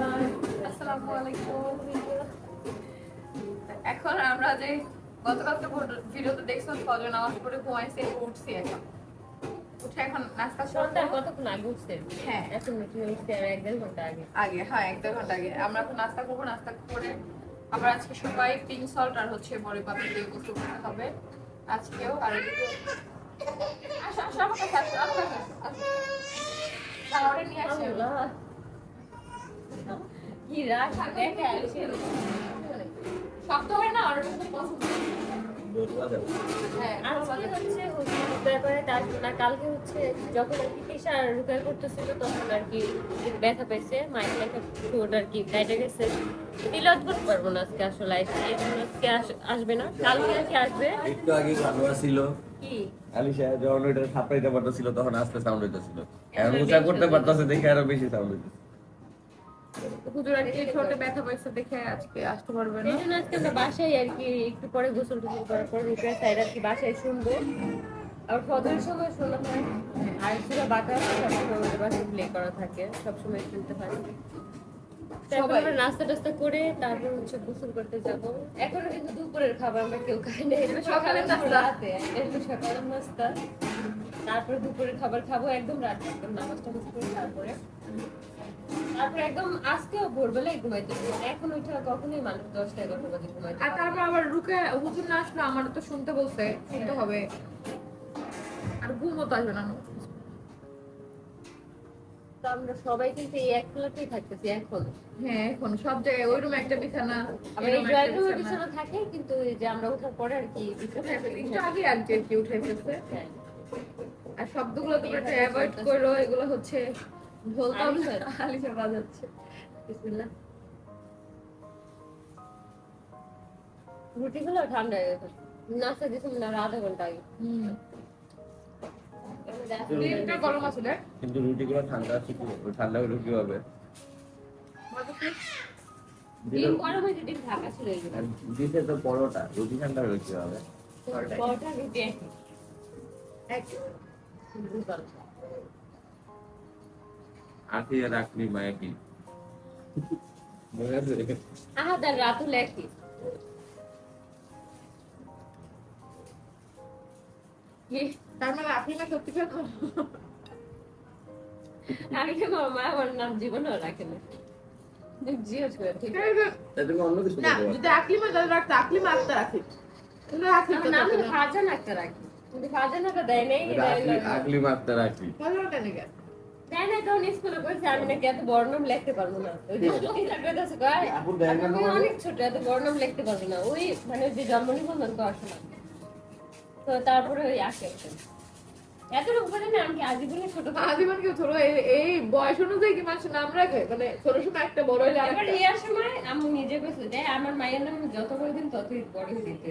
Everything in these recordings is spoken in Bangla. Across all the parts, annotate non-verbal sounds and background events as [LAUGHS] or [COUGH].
আসসালামু আলাইকুম। এখন আমরা যে গতকালকে ভিডিওতে দেখছিলাম ফজর নামাজ পড়ে ঘুমাইছে উঠছি এখন। উঠে এখন নাস্তা সন্ধ্যার কতক্ষণ আগে উঠছে হ্যাঁ। এখন মিটিং হচ্ছে এক দেড় ঘণ্টা আগে। আগে হ্যাঁ এক দেড় ঘণ্টা আগে। আমরা এখন নাস্তা করব নাস্তা করে আমরা আজকে সবাই পিঙ্ক সল্ট আর হচ্ছে বড়ি পাতা দিয়ে গোসল করতে হবে। আজকেও আর এদিকে আসো আসো আমার কাছে আসো আমার কাছে আসো, আসো নিয়ে আসো আল্লাহ। কি রাগ দেখে শক্ত হয় না আর পছন্দ হ্যাঁ। আজকে হচ্ছে ব্যাপারে তার না কালকে হচ্ছে যখন আর কি পেশা রুকার করতেছিল তখন আর কি ব্যথা পেয়েছে মাইক লেখা ঠোঁট আর কি কেটে গেছে। তিলত করতে পারব না আজকে আসলে এই জন্য আজকে আসবে না। কালকে আর কি আসবে? একটু আগে ছিল কি? আলিশা যখন ওইটা সাপ্লাইতে পারতেছিল তখন আস্তে সাউন্ড হইতেছিল। এখন উঁচা করতে পারতেছে দেখে আরও বেশি সাউন্ড হইতেছে। হুজুর আর কি ছোট ব্যথা পাইছে দেখে আজকে আসতে পারবে না। আজকে আমরা বাসায় আর কি একটু পরে গোসল টোসল করার পর রুকের সাইড আর কি বাসায় শুনব। আর ফজরের সময় শোনা হয় আর সুরা বাঁকা সবসময় বাসায় প্লে করা থাকে সবসময় শুনতে পারি তারপর আমরা নাস্তা টাস্তা করে তারপর হচ্ছে গোসল করতে যাব। এখনও কিন্তু দুপুরের খাবার আমরা কেউ খাই না এটা সকালে। রাতে এটা সকালের নাস্তা। তারপর দুপুরের খাবার খাব একদম রাতে একদম নামাজ টামাজ করে তারপরে। তারপর একদম আজকেও ভোরবেলায় ঘুমাইতে এখন ওইটা কখনোই মানুষ দশটা এগারোটা বাজে ঘুমাইতে আর। তারপর আবার রুকে হুজুর না আসলে আমার তো শুনতে বলছে শুনতে হবে আর ঘুমও তো আসবে না আমরা সবাই কিন্তু এই এক থাকতেছি এখন হ্যাঁ এখন সব জায়গায় ওই রুমে একটা বিছানা আবার এই ড্রয়িং বিছানা। থাকে কিন্তু এই যে আমরা ওঠার পরে আর কি একটু আগে কি উঠে ফেলছে হ্যাঁ। আর শব্দগুলো তোমরা একটু অ্যাভয়েড করো এগুলো হচ্ছে ঢোল। আলিশা বাজাচ্ছে। বিসমিল্লাহ। রুটিগুলো ঠান্ডা হয়ে গেছে। নাস্তা দিয়েছিলাম না আধা ঘণ্টা আগে। গরম আছে কিন্তু রুটিগুলো ঠান্ডা আছে কি ঠান্ডা হলো কি হবে? ডিম গরম হয়েছে ডিম ঢাকা ছিল দিছে তো পরোটা রুটি ঠান্ডা হলো কি হবে? পরোটা রুটি এক দুবার। আখি আর আখলি মায়া কি মনে আছে আহাদ রাতুল একই তার মানে আপনি না সত্যি কথা আমি মা আমার নাম জীবনেও রাখে না। জিজ্ঞেস করে ঠিক আছে। তাই তুমি অন্য কিছু না বলতে পারো। যদি আকলিমা তাহলে রাখতে আকলিমা আস্তে রাখি। আকলিমা আমার নাম ফারজান একটা রাখি। কিন্তু দেয় নাই এটা আকলি আকলি মারতে রাখি ভালো কেন কেন স্কুলে আমি নাকি এত লিখতে পারব না। ওই যে না? অনেক ছোট লিখতে পারব না। ওই মানে যে জন্ম নিবন্ধন তো আসে তো তারপরে ওই আসে এতটুকু করে আমি কি আজীবনে ছোট আজীবন কেউ ছোট এই- বয়স অনুযায়ী কি মানুষ নাম রাখে? মানে ছোট সময় একটা বড় হইলে ইয়ার সময় আমি নিজে কইছি যে আমার মায়ের নাম যত বড় দিন ততই বড় হয়ে দিতে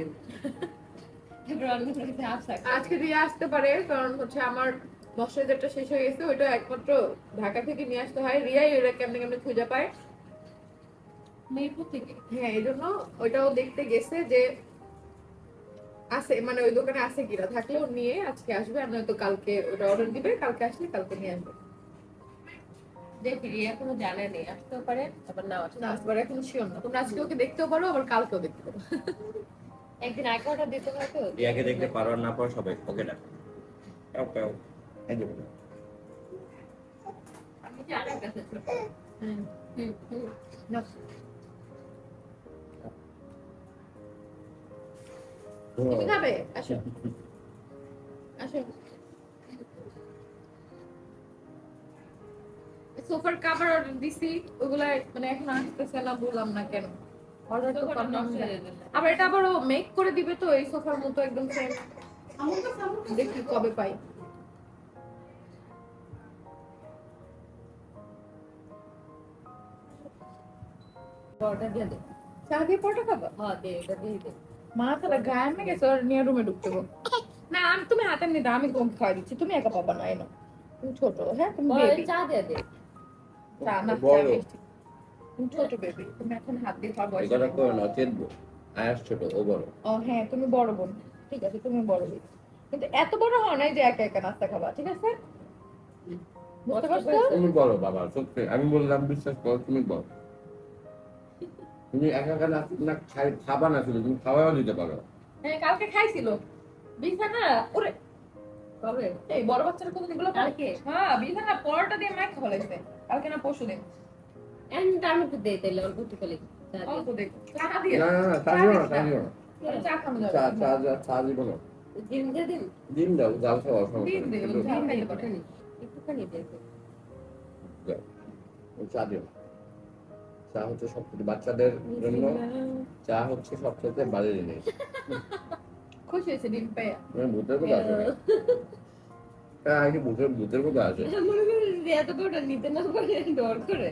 এবার অন্য কিছু আশা আজকে দিয়ে আসতে পারে কারণ হচ্ছে আমার শেষ হয়ে গেছে ওইটা একমাত্র ঢাকা থেকে নিয়ে আসতে হয়। রিয়াই ওটা কেমনে কেমনে খুঁজে পায়? মিরপুর থেকে। হ্যাঁ এই জন্য ওইটাও দেখতে গেছে যে আছে মানে ওই দোকানে আছে কিনা থাকলে ও নিয়ে আজকে আসবে আর নয়তো কালকে ওটা অর্ডার দিবে কালকে আসলে কালকে নিয়ে আসবে। দেখি রিয়া কোনো জানে নেই আসতেও পারে আবার নাও আসতে না আসবার এখন শিওর না। তোমরা আজকে ওকে দেখতেও পারো আবার কালকেও দেখতে পারো। একদিন আগে ওটা দিতে পারে তো? রিয়াকে দেখতে পারো না পারো সবাই ওকে ডাক। এই যে খাবে? আসো। আসো। সোফার কাভার অর্ডার দিছি ওগুলা মানে এখন আসতেছে না বললাম না কেন। অর্ডার তো করলাম না। আবার এটা আবার মেক করে দিবে তো এই সোফার মতো একদম সেম দেখি কবে পাই। ওটা দিয়ে দে। চা দিয়ে পরোটা খাবা? হ্যাঁ দে ওটা দিয়ে দে। মা গায়ে মে গেছে ওর নিয়ে রুমে ঢুকতে না আমি তুমি হাতে আমি কম খাওয়া দিচ্ছি। তুমি একা পাবা না এনো। তুমি ছোট হ্যাঁ তুমি বেবি চা দিয়ে দে। চা না বড়। চা মিষ্টি। তুমি ছোট বেবি তুমি এখন হাত দিয়ে খাওয়ার বয়স কথা করো না চেতবো আয়াস ছোট ও বড়। ও হ্যাঁ তুমি বড় বোন। ঠিক আছে তুমি বড় বোন কিন্তু এত বড় হও নাই যে একা একা নাস্তা খাবা ঠিক আছে? বুঝতে পারছ? তুমি বড় বাবা সত্যি আমি বললাম বিশ্বাস করো তুমি বড়। তুমি একা একা না না খাই- খাবা না শুধু তুমি খাওয়াও দিতে পারো। হ্যাঁ কালকে খাইছিল। বিছানা ওরে কবে এই বড় বাচ্চারা কত এগুলো কালকে? হ্যাঁ বিছানা পরোটা দিয়ে মাইক খাওয়া লাগছে। কালকে না পরশু দিন। এন্ড আমি একটু দিয়ে দিলে অল্প একটু অল্প দেখ চা দিয়ে না না না চা দিও না চা দিও না। চা চা যাবে। চা চা চা দিব না। ডিম দিয়ে দিন। ডিম দাও জাল খাওয়া সমস্যা ডিম নেই। দিও, কিন্তু খাইতে। একটুখানি দিয়ে। দাও। চা দিও চা হচ্ছে সবচেয়ে বাচ্চাদের জন্য চা হচ্ছে সবচেয়ে বাজে জিনিস। খুশি হয়েছে ডিম পেয়ে মানে ভূতের মতো আসে হ্যাঁ। এই যে ভূতের ভূতের মতো আছে। [LAUGHS] মনে করি যে এত বড়টা নিতে না পারে ডর করে।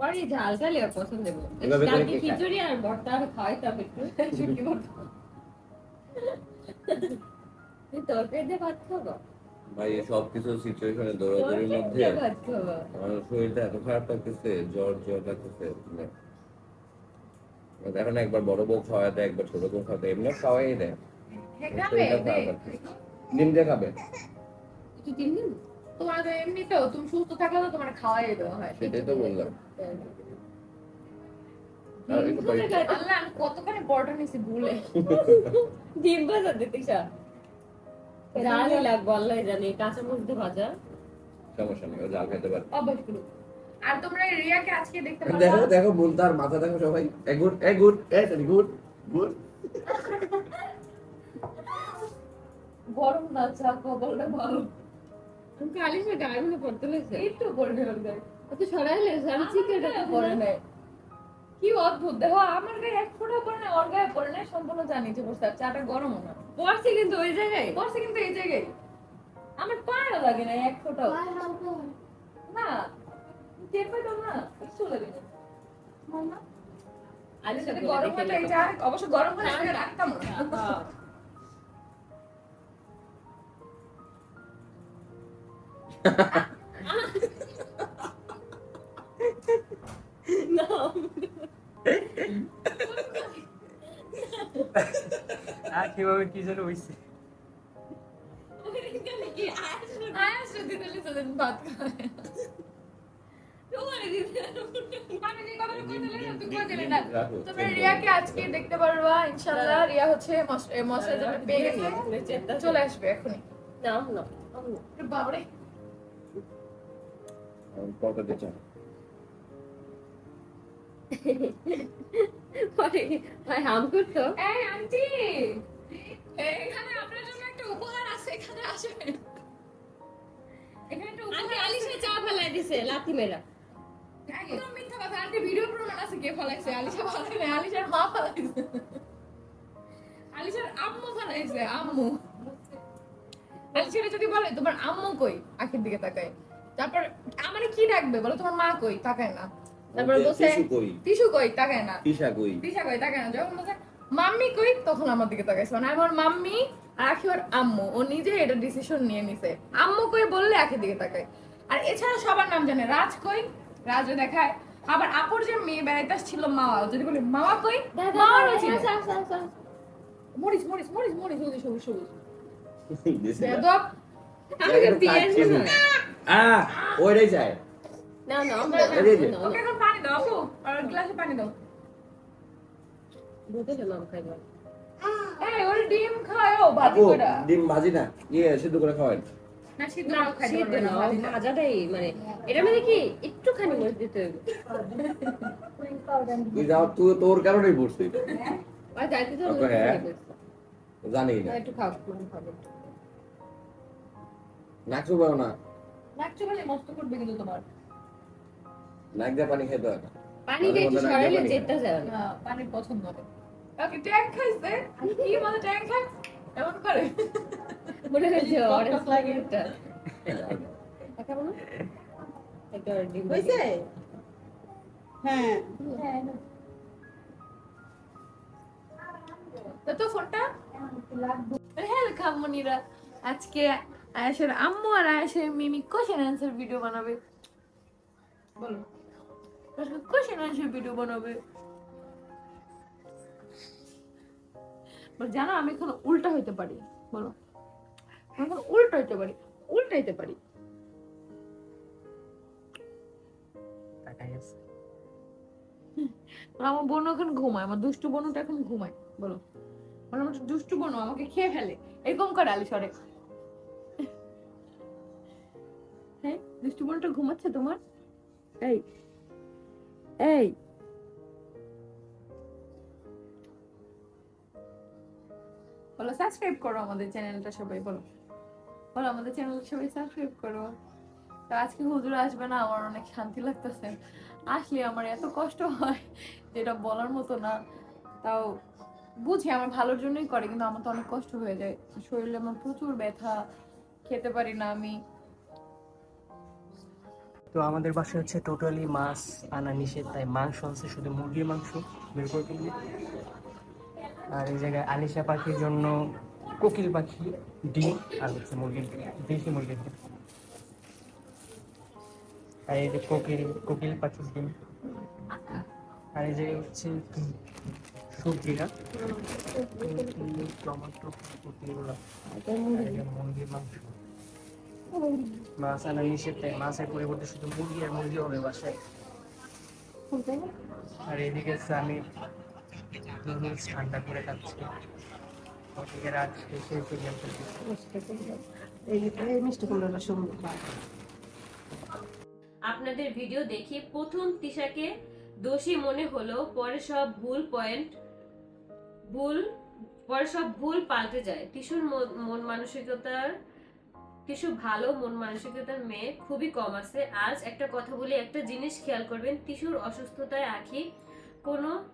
ওর ঝাল ঝালি ওর পছন্দ করে কালকে? খিচুড়ি আর ভর্তা আর খাওয়াইতাম একটু [LAUGHS] ছুটকি করতে তরকারি দিয়ে ভাত খাব? ভাই সব কিছু সিচুয়েশনে দৌড়াদৌড়ির মধ্যে দিয়ে আমার শরীরটা এত খারাপ লাগতেছে জ্বর জ্বর লাগতেছে মানে এখন একবার বড় বউ খাওয়াতে একবার ছোট বউ খাওয়াতে এমনি খাওয়াই দেয়। ডিম দিয়ে খাবে? তোমার এমনিতেও তুমি সুস্থ থাকলে তো তোমার খাওয়াই দেওয়া হয়। সেটাই তো বললাম। আল্লাহ কতখানি পরোটা নিছি ভুলে ডিম ভাজা দিতে চা জালই আল্লাহ জানি কাঁচা মরিচ দিয়ে ভাজা। সমস্যা নেই ও জাল খেতে পারে। অভ্যাস আর তোমরা রিয়াকে আজকে দেখতে দেখো দেখো বোন মাথা দেখো সবাই। এ গুড এ গুড এ গুড গুড। গরম না চা কবলটা ভালো। আমি কালিশে গায়ে পড়তে লেগেছে একটু পড়বে ওর গায়ে তো সরাইলে আমি চিকেনটা পরে নেয় কি অদ্ভুত দেখো আমার গায়ে এক ফোঁটা পরে না ওর গায়ে পরে না সম্পূর্ণ জানি যে বসে আছে। চাটা গরম না। পড়ছে কিন্তু ওই জায়গায় বসে কিন্তু এই জায়গায়। আমার পায়ে লাগে না এক ফোঁটাও। না টের পাইতাম না কিছু লাগে না। যদি গরম হলে এই অবশ্য গরম হলে আমি রাখতাম না কীভাবে কি যেন হইছে আয়াস যদি দিলে সেদিন ভাত খায় আমি যে কথাটা কই দিলে না, তুই কই দিলি না। রাখো। তোমরা রিয়াকে আজকে দেখতে পারবা ইনশাআল্লাহ রিয়া হচ্ছে পেয়ে গেছে চলে আসবে এখনই বাবরে হাম করতো এই আন্টি এখানে আপনার জন্য একটা উপহার আছে এখানে আসবেন এখানে একটা উপহার আছে। আলিশা চা ফেলাই দিছে লাথি মেরা। একদম মিথ্যা কথা আন্টি ভিডিও প্রমাণ আছে কে ফলাইছে আলিশা ফলাই নাই আলিশার মা ফলাইছে। আলিশার আম্মু ফলাইছে আম্মু। আলিশারে যদি বলে তোমার আম্মু কই? আখির দিকে তাকায়। তারপর আমারে কি ডাকবে? বলো তোমার মা কই? তাকায় না। তারপর বসে টিস্যু কই? তাকায় না। তিশা কই? দিশা কই? তাকায় না। যখন বলছে মাম্মি কই? তখন আমার দিকে তাকাইছে। মানে আমার মাম্মি আর আখি ওর আম্মু ও নিজে এটা ডিসিশন নিয়ে নিছে। আম্মু কই বললে আখির দিকে তাকায়। আর এছাড়া সবার নাম জানে। রাজ কই? রাজও দেখায়। আবার আপুর যে মেয়ে বেড়াইতে ছিল মামা যদি বলি মামা কই? মামারও ছিল মরিচ মরিচ মরিচ মরিচ সবুজ সবুজ সবুজ। ওইটাই চাই। না না। ওকে এখন পানি দাও আপু। আর গ্লাসে পানি দাও। বোতলে নাম খাইবা এই ওর ডিম খায় ভাজি করে। ডিম ভাজি না ইয়ে সিদ্ধ করে খাওয়ান না সিদ্ধ না সিদ্ধ না না ভাজি না। ভাজাটাই মানে এটা মানে কি একটুখানি মরিচ দিতে হবে। তুই যাও তুই তোর কারণেই পড়ছিস আর যাইতে তো হ্যাঁ। জানি না। একটু খাও মানে নাক চুবাও না। নাক চুবালে মস্ত করবে কিন্তু তোমার। নাক দিয়ে পানি খাইতে হয় না। পানিটা একটু সরাইলে যেতে যাবে না। না পানি পছন্দ করে ওকে ট্যাঙ্ক খাইছে কি মানে খায় এমন করে মনে হয়েছে অরেঞ্জ লাগে। এটা ডিম হ্যাঁ তো ফোনটা খামনিরা আজকে আয়েশের আম্মু আর আয়েশের মিমি কোশ্চেন অ্যান্সার ভিডিও বানাবে বলো কোশ্চেন অ্যান্সার ভিডিও বানাবে বলো, জানো আমি এখন উল্টা হইতে পারি। বলো আমি এখন উল্টা হইতে পারি পারি। তাই আছে আর আমার বোন এখন ঘুমায় আমার দুষ্টু বোনটা এখন ঘুমায়। বলো বলো আমার দুষ্টু বোন আমাকে খেয়ে ফেলে এরকম করে আলি সরে। হ্যাঁ দুষ্টু বোনটা ঘুমাচ্ছে তোমার? এই এই বলো সাবস্ক্রাইব করো আমাদের চ্যানেলটা সবাই, বলো। বলো, আমাদের চ্যানেলটা সবাই সাবস্ক্রাইব করো। তো আজকে হুজুর আসবে না, আমার অনেক শান্তি লাগতেছে। আসলে আমার এত কষ্ট হয়, যেটা বলার মতো না। তাও বুঝি আমার ভালোর জন্যই করে, কিন্তু আমার তো অনেক কষ্ট হয়ে যায়। শরীরে আমার প্রচুর ব্যথা, খেতে পারি না আমি। তো আমাদের বাসায় হচ্ছে টোটালি মাছ আনা নিষেধ, তাই মাংস আছে শুধু মুরগির মাংস বের করে আর এই জায়গায় আলিশা পাখির জন্য কোকিল পাখি, ডিম আর হচ্ছে মুরগির দেশি মুরগির ডিম। আর এই যে কোকিল কোকিল পাখির ডিম। আর এই জায়গায় হচ্ছে সবজিরা। টমেটো মুরগির মাংস। মাছ আনা নিষেধ মাছের পরিবর্তে শুধু মুরগি আর মুরগি হবে বাসায়। আর এদিকে আমি নুডলস ঠান্ডা করে খাচ্ছি আপনাদের ভিডিও দেখে প্রথম তিশাকে দোষী মনে হলো, পরে সব ভুল পয়েন্ট ভুল, পরে সব ভুল পাল্টে যায়। টিসুর মন- মন মানসিকতার টিসু ভালো মন মানসিকতার মেয়ে, খুবই কম আছে। আজ একটা কথা বলি, একটা জিনিস খেয়াল করবেন টিসুর অসুস্থতায় আখি কোনো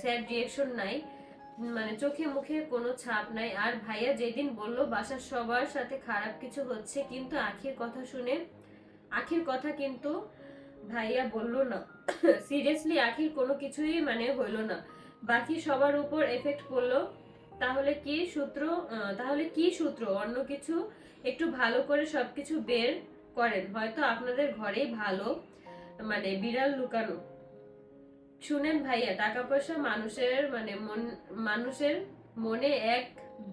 স্যাড রিয়েকশন নাই। মানে চোখে মুখে কোনো ছাপ নাই। আর ভাইয়া যেদিন বলল, বাসার সবার সাথে খারাপ কিছু হচ্ছে, কিন্তু আখির কথা শুনে, আখির কথা কিন্তু ভাইয়া বলল না। [COUGHS] সিরিয়াসলি আখির কোনো কিছুই মানে হইল না। বাকি সবার উপর এফেক্ট পড়ল। তাহলে কি সূত্র তাহলে কি সূত্র? অন্য কিছু? একটু ভালো করে সবকিছু বের করেন। হয়তো আপনাদের ঘরেই ভালো মানে বিড়াল লুকানো। শুনেন ভাইয়া টাকা পয়সা মানুষের মানে মন, মানুষের মনে এক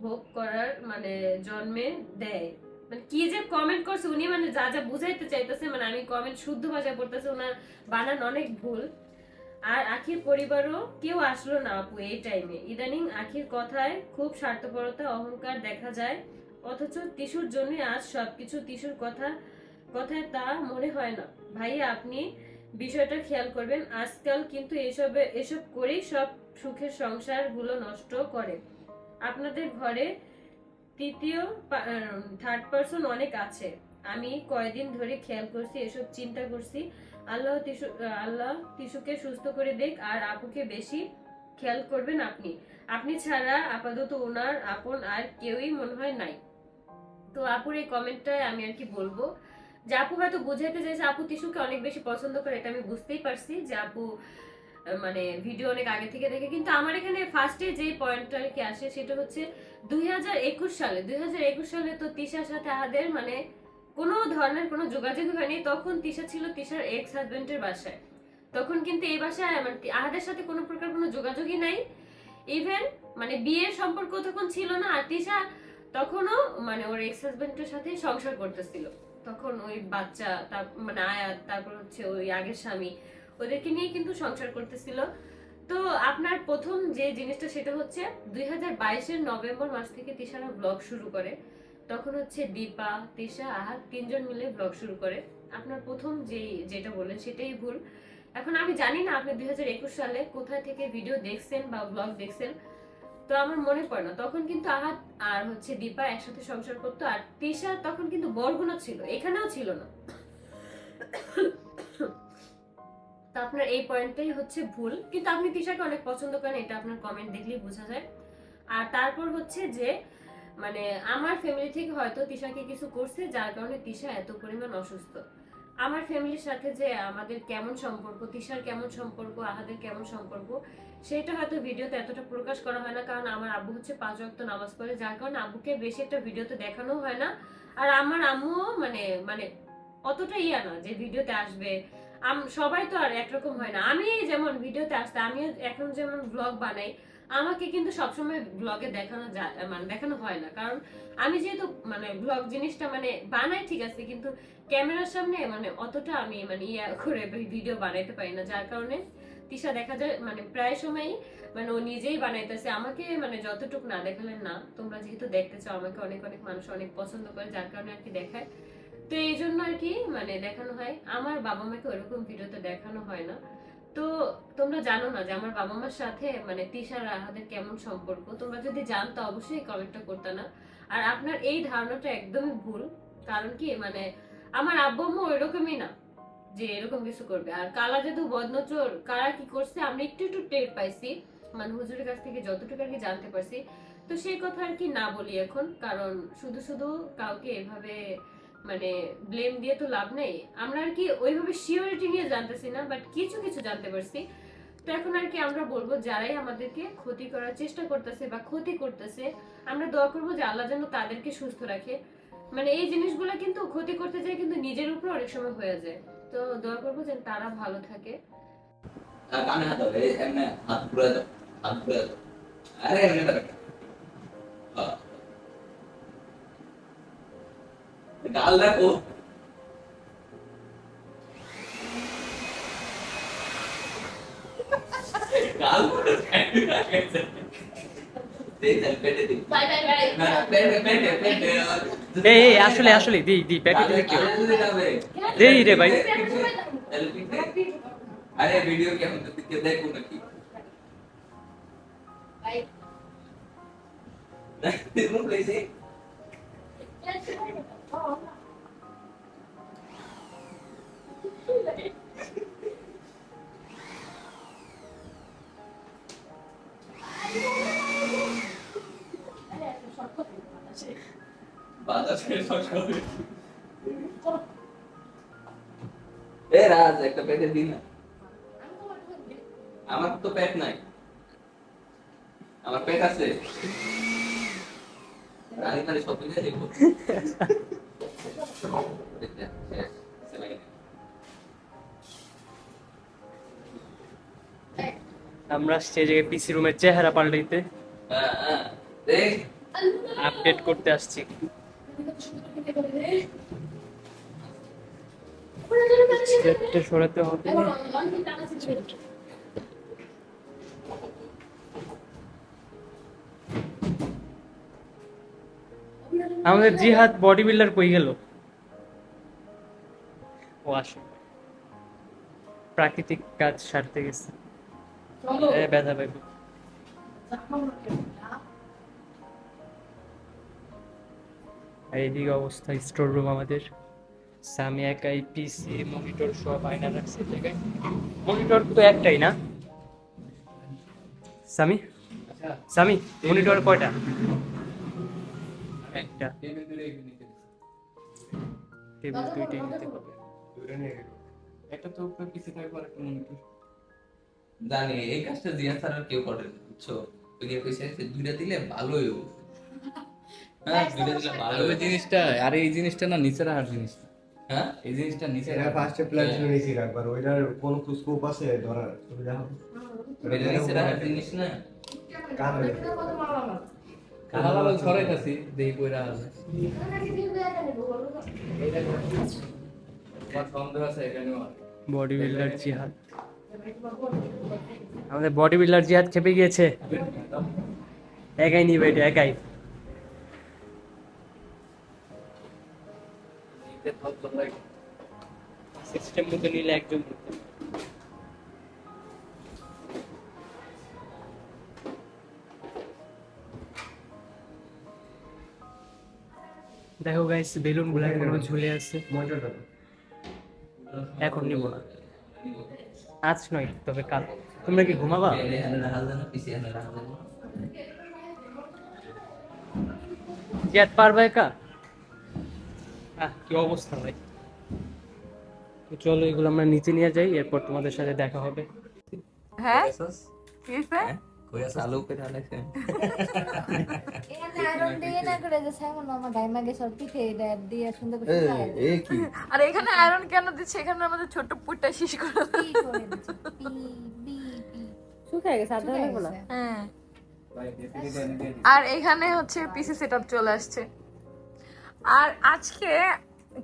ভোগ করার মানে জন্মে দেয়। মানে কি যে কমেন্ট করছে, উনি মানে যা যা বুঝাইতে চাইতেছে মানে আমি কমেন্ট শুদ্ধ ভাষায় পড়তেছে ওনার বানান অনেক ভুল। আর আখির পরিবারও কেউ আসলো না আপু এই টাইমে ইদানিং আখির কথায় খুব স্বার্থপরতা, অহংকার দেখা যায়। অথচ টিসুর জন্য আজ সবকিছু টিসুর কথা, কথায় তা মনে হয় না। ভাইয়া, আপনি বিষয়টা খেয়াল করবেন, আজকাল কিন্তু এসবে, এসব করেই সব সুখের সংসারগুলো নষ্ট করে। আপনাদের ঘরে তৃতীয় থার্ড পার্সন অনেক আছে। আমি কয়দিন ধরে খেয়াল করছি, এসব চিন্তা করছি। আল্লাহ টিসু আল্লাহ টিসুকে সুস্থ করে দেখ আর আপুকে বেশি খেয়াল করবেন আপনি। আপনি ছাড়া আপাতত ওনার, আপন আর কেউই মনে হয় নাই। তো আপুর এই কমেন্টটায় আমি আর কি বলব যে আপু হয়তো বুঝাইতে চাইছে, আপু টিসুকে অনেক বেশি পছন্দ করে, এটা আমি বুঝতেই পারছি যে আপু মানে ভিডিও অনেক আগে থেকে দেখে। কিন্তু আমার এখানে ফার্স্টে যে পয়েন্টটা আর কি আসে, সেটা হচ্ছে দুই হাজার একুশ সালে। দুই হাজার একুশ সালে তো তিশার সাথে আহাদের মানে কোনো ধরনের কোনো যোগাযোগ হয়নি। তখন তিশা ছিল তিশার এক্স হাজবেন্ডের বাসায়। তখন কিন্তু এই বাসায় মানে আহাদের সাথে কোনো প্রকার কোনো যোগাযোগই নাই। ইভেন মানে বিয়ের সম্পর্ক তখন ছিল না, আর তিশা তখনও মানে ওর এক্স হাজবেন্ডের সাথে সংসার করতেছিল। তখন ওই বাচ্চা, তার মানে আয়াত, তারপর হচ্ছে ওই আগের স্বামী, ওদেরকে নিয়ে কিন্তু সংসার করতেছিল। তো আপনার প্রথম যে জিনিসটা সেটা হচ্ছে দুই হাজার বাইশের নভেম্বর মাস থেকে তিশারা ব্লগ শুরু করে। তখন হচ্ছে দীপা, তিশা, আহার তিনজন মিলে ব্লগ শুরু করে। আপনার প্রথম যে যেটা বললেন সেটাই ভুল। এখন আমি জানি না আপনি দুই হাজার একুশ সালে কোথায় থেকে ভিডিও দেখছেন বা ব্লগ দেখছেন। তো আমার মনে পড়ে না। তখন কিন্তু আহাত আর হচ্ছে দীপা একসাথে সংসার করতো আর তিশা তখন কিন্তু বরগুনা ছিল, এখানেও ছিল না। তো আপনার এই পয়েন্টটাই হচ্ছে ভুল। কিন্তু আপনি তিশাকে অনেক পছন্দ করেন, এটা আপনার কমেন্ট দেখলেই বোঝা যায়। আর তারপর হচ্ছে যে মানে আমার ফ্যামিলি থেকে হয়তো তিশাকে কিছু করছে, যার কারণে তিশা এত পরিমাণ অসুস্থ। আমার ফ্যামিলির সাথে যে আমাদের কেমন সম্পর্ক, তিশার কেমন সম্পর্ক, আহাদের কেমন সম্পর্ক সেটা হয়তো ভিডিওতে এতটা প্রকাশ করা হয় না, কারণ আমার আব্বু হচ্ছে পাঁচ ওয়াক্ত নামাজ পড়ে, যার কারণে আব্বুকে বেশি একটা ভিডিওতে দেখানো হয় না। আর আমার আম্মুও মানে মানে অতটা ইয়া না যে ভিডিওতে আসবে। আম, সবাই তো আর একরকম হয় না। আমি যেমন ভিডিওতে আসতে, আমিও এখন যেমন ব্লগ বানাই, আমাকে কিন্তু সবসময় ব্লগে দেখানো মানে দেখানো হয় না। কারণ আমি যেহেতু মানে ব্লগ জিনিসটা মানে বানাই ঠিক আছে, কিন্তু ক্যামেরার সামনে মানে অতটা আমি মানে ইয়া করে ভিডিও বানাইতে পারি না, যার কারণে তিশা দেখা যায় মানে প্রায় সময়ই মানে ও নিজেই বানাইতেছে। আমাকে মানে যতটুকু না দেখালেন না, তোমরা যেহেতু দেখতে চাও, আমাকে অনেক অনেক মানুষ অনেক পছন্দ করে, যার কারণে আর কি দেখায়। তো এই জন্য আর কি মানে দেখানো হয়। আমার বাবা মাকে ওরকম ভিডিওতে দেখানো হয় না। তো তোমরা জানো না যে আমার বাবা মার সাথে মানে তিশার রাহাদের কেমন সম্পর্ক? তোমরা যদি জানতো, অবশ্যই কমেন্টটা করতে না। আর আপনার এই ধারণাটা একদমই ভুল। কারণ কি মানে আমার আব্বু আম্মু ওইরকমই না। যে এরকম কিছু করবে। আর কালা জাদু বদনচর কারা কি করছে, আমরা একটু একটু টের পাইছি। মানে হুজুরের কাছ থেকে যতটুকু আর কি জানতে পারছি। তো সেই কথা আর কি না বলি এখন, কারণ শুধু শুধু কাউকে এভাবে মানে ব্লেম দিয়ে তো লাভ নেই। আমরা আর কি ওইভাবে সিওরিটি নিয়ে জানতেছি না বাট কিছু কিছু জানতে পারছি। তো এখন আর কি আমরা বলব, যারাই আমাদেরকে ক্ষতি করার চেষ্টা করতেছে বা ক্ষতি করতেছে, আমরা দোয়া করব যে আল্লাহ যেন তাদেরকে সুস্থ রাখে। মানে এই জিনিসগুলো কিন্তু ক্ষতি করতে যায় কিন্তু নিজের উপর অনেক সময় হয়ে যায়। তো দোয়া করব যেন তারা ভালো থাকে। কানে হাত এই এমনে হাত ঘুরে দাও, হাত ঘুরে দাও। আরে, এমনে দাও। গাল দেখো। গাল ঠ্যাঙ্গে রাখেছে। দে, দে, পেটে দে। বাই বাই বাই না, না, পেটে, পেটে, পেটে। এই এই আসলে আসলে দিই দিই প্যাকেট গালে- দিলে কি। দেই রে ভাই। আরে ভিডিও কেমন দিকে দেখো নাকি বাই দেখুন প্লিজ বাতাসে এ রাজ একটা পেটে দিন না। আমার তো পেট নাই। আমার পেট আছে। সব মিলে দেখব। আমরা যে পিসি রুমের চেহারা পাল্টাইতে। হ্যাঁ, হ্যাঁ, দেখ। আপডেট করতে আসছি। সেটটা সরাতে হবে। আমাদের জিহাদ বডি বিল্ডার কই গেল? ও আসে। প্রাকৃতিক কাজ সারতে গেছে। এ ব্যথা পাইবে। আর এইদিকে অবস্থা স্টোর রুম আমাদের। সামি একাই পিসি মনিটর সব আয়না রাখছে জায়গায়। মনিটর তো একটাই না? সামি সামি মনিটর কয়টা? একটা। টেবিল দুইটাই নিতে হবে একটা তো পিসি থাকবে আর একটা মনিটর জানি, এই কাজটা জিয়া স্যার কেউ করে বুঝছ? ওই যে দুইটা দিলে ভালোই হবে ভালো আর জিনিসটা আর এই জিনিসটা না নিচে রাখার জিনিস হ্যাঁ? এই জিনিসটা নিচে এটা রাখার ফার্স্টে প্ল্যান একবার ওইটার কোন স্কোপ আছে ধরার সুবিধা হবে এটা নিচে রাখার জিনিস না। কালা দেই কইরা আছে বডি বিল্ডার জিহাদ। আমাদের বডি বিল্ডার জিহাদ খেপে গিয়েছে। একাই নিবে এটা একাই। সিস্টেম মতো নিলে একজন দেখো গাইস বেলুনগুলা এখনও ঝুলে আছে। এখন নিব না। আজ নয়, তবে কাল। তোমরা কি ঘুমাবা? জিয়াদ পারবে একা? কি অবস্থা ভাই? তো চলো এগুলো আমরা নিচে নিয়ে যাই এরপর তোমাদের সাথে দেখা হবে। হ্যাঁ? কি হইছে কই আছে আলু করে আলাইছে [LAUGHS] এখানে আয়রন দিয়ে না করে যে সাইমন মামা গাইমা গে সব পিঠে এটা দিয়ে সুন্দর করে শুকায় এ কি? আর এখানে আয়রন কেন দিচ্ছে? এখানে আমাদের ছোট পুটটা শেষ করে পি করে দিচ্ছে? পি বি পি। শুকায় গেছে আর হ্যাঁ। আর এখানে হচ্ছে পিসি সেটআপ চলে আসছে। আর আজকে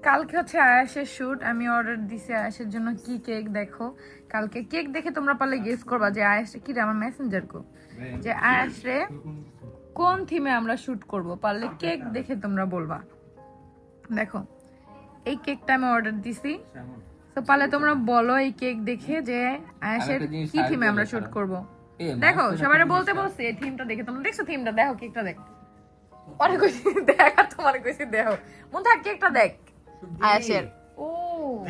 কালকে হচ্ছে আয়াসের শ্যুট আমি অর্ডার দিছি আয়াসের জন্য কি কেক দেখো। কালকে কেক দেখে তোমরা পারলে গেস করবা যে আয়াস কি রে আমার মেসেঞ্জার কো? যে আয়াস রে কোন থিমে আমরা শুট করব? পারলে কেক দেখে তোমরা বলবা। দেখো এই কেকটা আমি অর্ডার দিছি। তো পারলে তোমরা বলো এই কেক দেখে যে আয়াসের কি থিমে আমরা। শুট করব। দেখো সবাই বলতে বলছে এই থিমটা দেখে তোমরা দেখছ থিমটা দেখো কেকটা দেখ। অনেক কইছি দেখ আর তোমার কইছি দেখো মন থাক কেকটা দেখ? আয়াসের ও।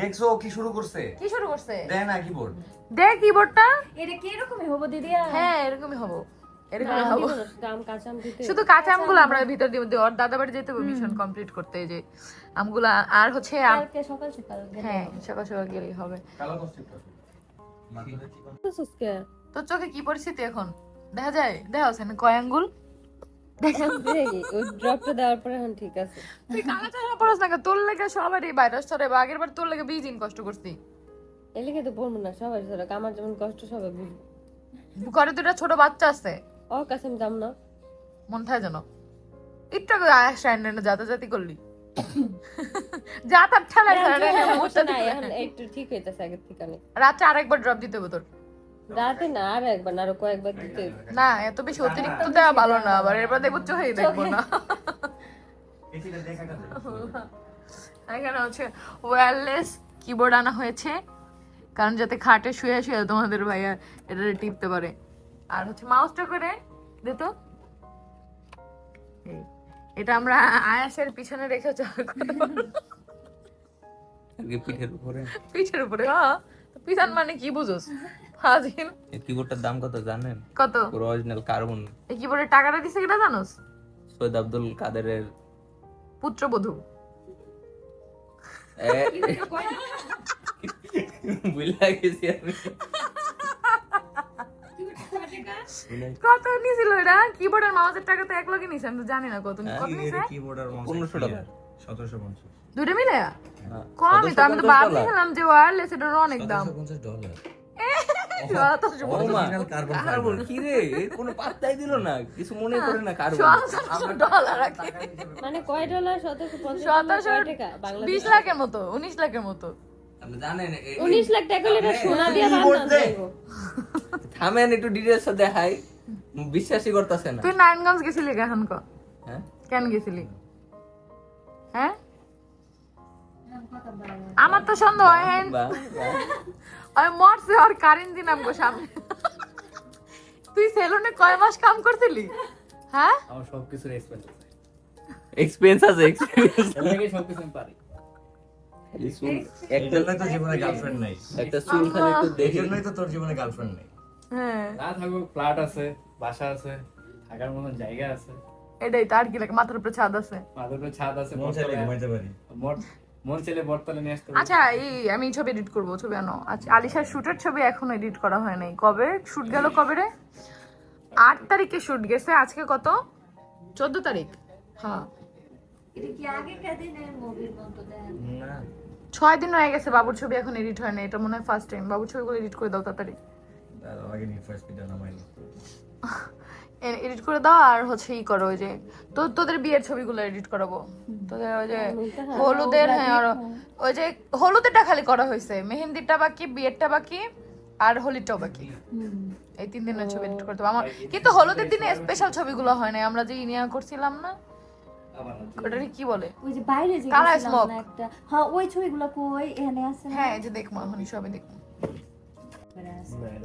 দেখছ কি শুরু করছে? কি শুরু করছে? দেয় না কিবোর্ড দেখ কিবোর্ডটা এটা কি এরকমই হব দিদিয়া হ্যাঁ এরকমই হব। এরকমই হব। শুধু কাঁচা আমগুলো আমরা ভিতর ওর দাদা বাড়ি যেতে হবে মিশন কমপ্লিট করতে এই যে আমগুলা আর হচ্ছে কালকে সকাল সকাল হ্যাঁ সকাল সকাল গেলেই হবে। তো তোর চোখে কি পরিস্থিতি এখন? দেখা যায়? দেখা হচ্ছে না কয় আঙ্গুল? ড্রপটা দেওয়ার পরে এখন ঠিক আছে। তুই কালা চাষা পড়াস না তোর লেগে সবারই ভাইরাস ছড়ে বা আগের বার তোর লেগে বিশ দিন কষ্ট করছি। এলিকে তো না সবাই সবাই আমার যেমন কষ্ট সবাই বুঝব ঘরে দুটা ছোট বাচ্চা আছে। ওর কাছে আমি যাম না। মন থাকে যেন। একটু আগে আয়াস রান্না যাতাযাতি করলি। যাতার ঠেলায় ঠেলায় একটু ঠিক হইতেছে আগের থেকে রাত্রে আরেকবার ড্রপ দিতে হবে তোর। রাতে না আর একবার না আরও কয়েকবার দিতে। না এত বেশি অতিরিক্ত দেওয়া ভালো না আবার এবার দেখব চোখেই দেখব না। [LAUGHS] এখানে হচ্ছে ওয়্যারলেস কিবোর্ড আনা হয়েছে কারণ যাতে খাটে শুয়ে শুয়ে তোমাদের ভাইয়া এটা টিপতে পারে। আর হচ্ছে মাউসটা করে দে তো। এই, এটা আমরা আয়াসের পিছনে রেখে চাল করতে পারব। পিঠের উপরে। পিঠের উপরে হ্যাঁ তো পিছন মানে কি বুঝোস? হাজিন এই কিবোর্ডটার দাম কত জানেন? কত? পুরো অরিজিনাল কার্বন এই কিবোর্ডের টাকাটা দিছে কিনা জানোস? সৈয়দ আব্দুল কাদেরের পুত্রবধূ। বুঝলা গেছি আমি। কত নিছিল এটা? কিবোর্ডের মাউসের টাকা তো এক লগে নিছে আমি তো জানি না কত হ্যাঁ, কত নিছে? কিবোর্ড আর মাউস পনেরোশো টাকা। সতেরোশো পঞ্চাশ। মিলে হ্যাঁ, কমই তো আমি তো 750 ভাবি ডলার। খেলাম যে ওয়্যারলেস এটার অনেক দাম। ডলার। কার্বন কার্বন কি রে কোনো পাত্তাই দিল না কিছু মনে করে না কার্বন ডলার মানে কয় ডলার সতেরোশো সতেরোশো টাকা? বিশ লাখের মতো উনিশ লাখের মতো। জানেন উনিশ লাখ টাকা হলে এটা সোনা দিয়ে থামেন একটু ডিটেলস দেখাই। বিশ্বাসই করতেছে না। তুই নারায়ণগঞ্জ গেছিলি কেন ক? হ্যাঁ? কেন গেছিলি? হ্যাঁ? আমার তো সন্দেহ হয়। হ্যাঁ। আমি মরছে আর কারেন্ট দিন আমগো সামনে। তুই সেলুনে কয় মাস কাম করছিলি? হ্যাঁ? আমার সবকিছুর এক্সপেন্স আছে। এক্সপেরিয়েন্স আছে এক্সপেরিয়েন্স এর লাগে সবকিছু আমি পারি। একটা তো জীবনে গার্লফ্রেন্ড নেই। একটা চুল খালি একটু এই জন্যই তো তোর জীবনে গার্লফ্রেন্ড নেই। হ্যাঁ। না ফ্ল্যাট আছে বাসা আছে থাকার মতন জায়গা আছে। এটাই তো আর কি লাগে মাথার উপরে ছাদ আছে। মাথার উপরে ছাদ আছে ঘুমাইতে পারি। মোট- মন ছেলে বটতলে নিয়ে আসতে আচ্ছা এই আমি ছবি এডিট করব ছবি আনো। আচ্ছা আলিশার শুটের ছবি এখনও এডিট করা হয় নাই। কবে? শুট গেল কবে রে? আট তারিখে শুট গেছে আজকে কত? চোদ্দ তারিখ। হ্যাঁ। এটা কি আগেকার দিনের মুভির মতো দেন না। ছয় দিন হয়ে গেছে বাবুর ছবি এখন এডিট হয় না এটা মনে হয় ফার্স্ট টাইম বাবুর ছবিগুলো এডিট করে দাও তাড়াতাড়ি। [LAUGHS] এডিট করে দাও আর হচ্ছে ই করো ওই যে তো তোদের বিয়ের ছবিগুলো এডিট করাবো। তোদের ওই যে হলুদের হ্যাঁ আর ওই যে হলুদেরটা খালি করা হয়েছে মেহেন্দিরটা বাকি বিয়েরটা বাকি আর হোলিটাও বাকি। এই তিন দিনের ছবি এডিট করতে হবে আমার কিন্তু হলুদের দিনে স্পেশাল ছবিগুলো হয় না আমরা যে ইনিয়া করছিলাম না কি বলে? ওই যে বাইরে যে কালা একটা হ্যাঁ ওই ছবিগুলো কই এখানে আছে হ্যাঁ এই যে দেখব এখন সবই দেখব।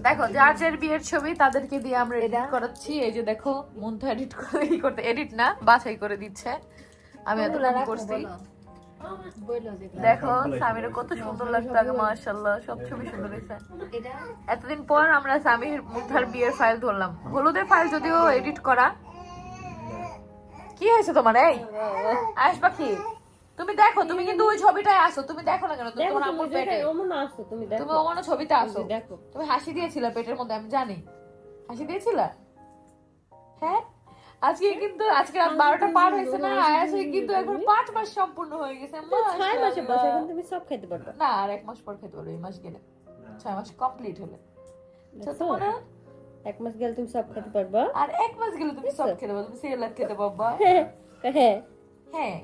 দেখো যার যার বিয়ের ছবি তাদেরকে দিয়ে আমরা এডিট করাচ্ছি। এই যে দেখো মন তো এডিট করে করতে এডিট না বাছাই করে দিচ্ছে। আমি এতটুকু করছি। দেখো সামির কত সুন্দর লাগতো আগে মাশাআল্লাহ সব ছবি সুন্দর হয়েছে। এতদিন পর আমরা সামির মুগ্ধার বিয়ের ফাইল ধরলাম। হলুদের ফাইল যদিও এডিট করা। কি হয়েছে তোমার এই? আস পাখি? তুমি দেখো তুমি কিন্তু ওই ছবিটায় আসো তুমি দেখো না কেন? তোমার তুমি আম্মুর পেটে। আসছো তুমি দেখো। তুমি অমন ছবিতে আসো। দেখো। তুমি হাসি দিয়েছিলে পেটের মধ্যে আমি জানি। হাসি দিয়েছিলা? হ্যাঁ? আজকে কিন্তু আজকে রাত বারোটা পার হয়েছে না আয়াসে কিন্তু এখন পাঁচ মাস সম্পূর্ণ হয়ে গেছে ছয় মাসে বসে। এখন তুমি সব খেতে পারবে। না আর এক মাস পর খেতে পারবে এই মাস গেলে। ছয় মাস কমপ্লিট হলে। আচ্ছা, দেখছ? এক মাস গেলে তুমি সব খেতে পারবা। আর এক মাস গেলে তুমি সব খেতে পারবে তুমি সেলাদ খেতে পারবা। হ্যাঁ। হ্যাঁ।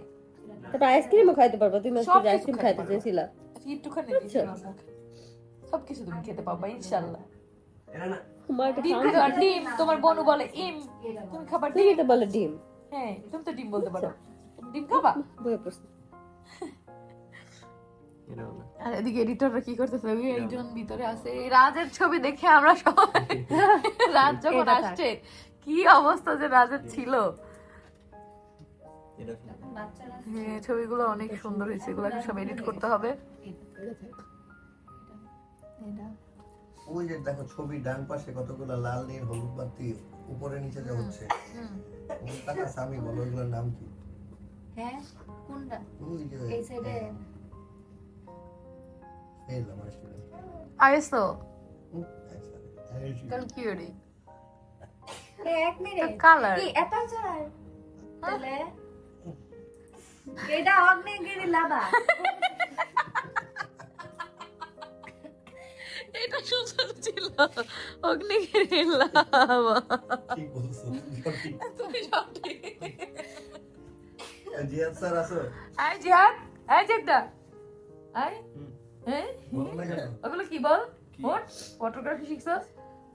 তারপর আইসক্রিমও খাইতে পারবা তুমি সব আইসক্রিম খাইতে। চেয়েছিলা। একটুখানি দিয়েছি আমার তুমি খেতে পারবা ডিম sound তোমার বনু বলে ইম। তুমি খাবার ডিম? তো বলে ডিম। হ্যাঁ তুমি তো ডিম বলতে পারো। ডিম খাবা? বয়ে পড়ছে। আর এদিকে এডিটররা কি করতেছে? ওই একজন ভিতরে আছে। রাজের ছবি দেখে আমরা সবাই [LAUGHS] রাজ যখন আসছে কি অবস্থা যে রাজের ছিল? হ্যাঁ ছবিগুলো অনেক সুন্দর হয়েছে এগুলোকে সব এডিট করতে হবে। ওই যে দেখো ছবি ডান পাশে কতগুলো লাল নীল হলুদ বাতি উপরে নিচে যে হচ্ছে। টাকা স্বামী বলো ওইগুলোর নাম কি? হ্যাঁ কোনটা? এই সাইডে ফেল আমার স্টুডেন্ট আইসো কারণ কি এক মিনিট। কালার কি এত চাই তাহলে এটা অগ্নিগিরি লাভা এটা সুন্দর ছিল। অগ্নিগিরি লাভা ঠিক বলছো? তুমি সঠিক। জিয়াদ স্যার আসো আই হ্যাঁ ওগুলো কি বল? ফটোগ্রাফি শিখছস?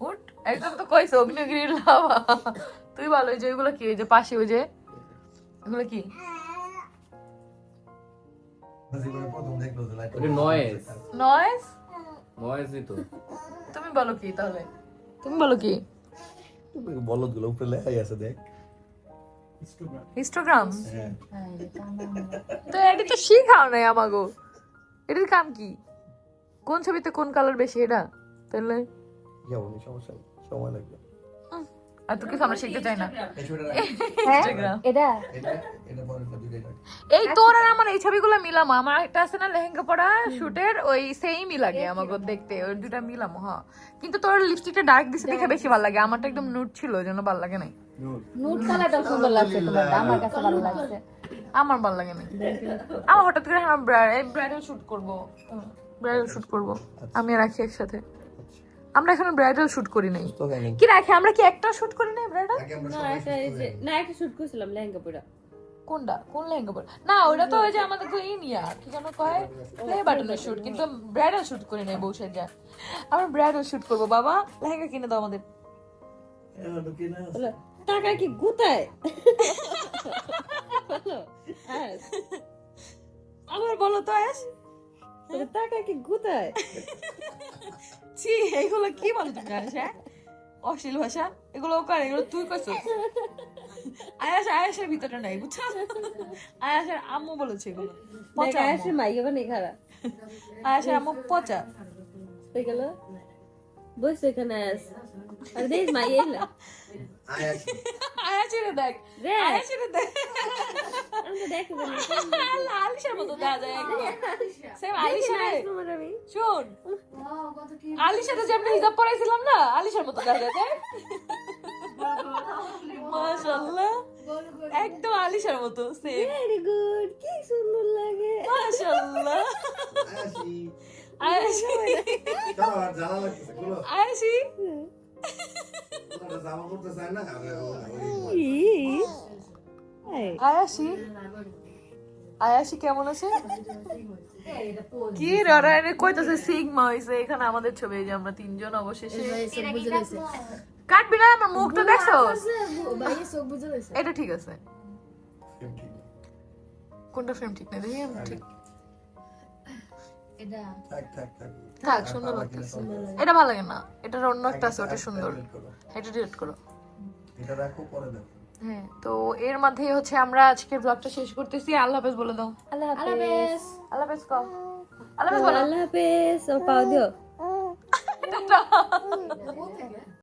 উঠ একদম তো কইছো অগ্নিগিরি লাভা তুই বল ওই যে ওইগুলো কি? ওই যে পাশে ওই যে ওগুলো কি? ওটা নয়েজ নয়েজ নয়েজই তো তুমি বলো কি তাহলে তুমি বলো কি বলদগুলো উপরে লেখাই আছে দেখ হিস্টোগ্রাম হ্যাঁ তো এটা তো শিখাও নাই আমাগো এটার কাম কি কোন ছবিতে কোন কালার বেশি এটা তাহলে যাব সমস্যা সময় লাগবে আর তো কিছু আমরা শিখতে চাই না। এটা রাখ। এই তোর আর আমার এই ছবিগুলো মিলামো আমার একটা আছে না লেহেঙ্গা পরা শুটের ওই সেমই লাগে আমাকে দেখতে ওই দুটা মিলামো হ্যাঁ কিন্তু তোর লিপস্টিকটা ডার্ক দিছে দেখে বেশি ভালো লাগে আমারটা একদম নুট ছিল ওই জন্য ভালো লাগে নাই। নুট কালারটা সুন্দর লাগছে তোমার আমার কাছে ভালো লাগছে। আমার ভালো লাগে না আমার হঠাৎ করে আমার ব্রাইডাল শুট করব। ব্রাইডাল শুট করব। আমি রাখি একসাথে। আমরা এখানে ব্রাইডাল শুট করি নাই। কি রাখি? আমরা কি একটা শুট করি নাই ব্রাইডাল? না একটা এই যে না একটা শুট করেছিলাম লেহেঙ্গা পরা। কোনটা? কোন লেহেঙ্গা পরে? না ওটা তো ওই যে আমাদের তো এই নিয়া কি যেন কয়? প্লে বাটনের শুট কিন্তু ব্রাইডাল শুট করি নাই বউ যা আমরা ব্রাইডাল শুট করব বাবা। লেহেঙ্গা কিনে দাও আমাদের। বলো, টাকা কি গুতায়? আবার বলো তো আয়াস। টাকা কি গুতায়? ছি এগুলো কি বলো আয়াস হ্যাঁ অশ্লীল ভাষা? এগুলো করে এগুলো তুই কইছ? আয়াস আয়াসের ভিতরে নাই বুঝছ? আয়াসের আম্মু বলেছে এগুলো। পচা আয়াসের মাই মাইকে নেই খারাপ আয়াসের আম্মু পচা। এগুলো গেল? বসে এখানে আয়াস আর দেখ মাই এলা। আয়া [LAUGHS] আয়াসের দেখ। দেখ। আয়াসের দেখ। আমি তো দেখি বলি আলিশার মতো দেখা যায় সেম আলিশার শোন। আলিশার যেমন হিজাব পরাইছিলাম না আলিশার মতো দেখা যায় দেখ। মাশাআল্লাহ। একদম আলিশার মতো সেম ভেরি গুড কি সুন্দর লাগে। মাশাআল্লাহ। আয়াসি আয়াসি জামা চায় না আয়াসি? আয়াসি কেমন আছে? কি কইতাছে সিগমা হইছে এখানে আমাদের ছবি এই যে আমরা তিনজন অবশেষে। কাটবি না আমার মুখটা দেখছস? এটা ঠিক আছে। কোনটা ফ্রেম ঠিক না দেখি ঠিক থাক সুন্দর লাগতেছে এটা ভালো লাগে না এটার অন্য একটা আছে ওটা সুন্দর এটা ডিলিট করো এটা রাখো পরে দেখো হ্যাঁ তো এর মধ্যে হচ্ছে আমরা আজকের ব্লগটা শেষ করতেছি আল্লাহ হাফেজ বলে দাও আল্লাহ হাফেজ আল্লাহ হাফেজ কও আল্লাহ হাফেজ বলো আল্লাহ হাফেজ ও পাও দিও টাটা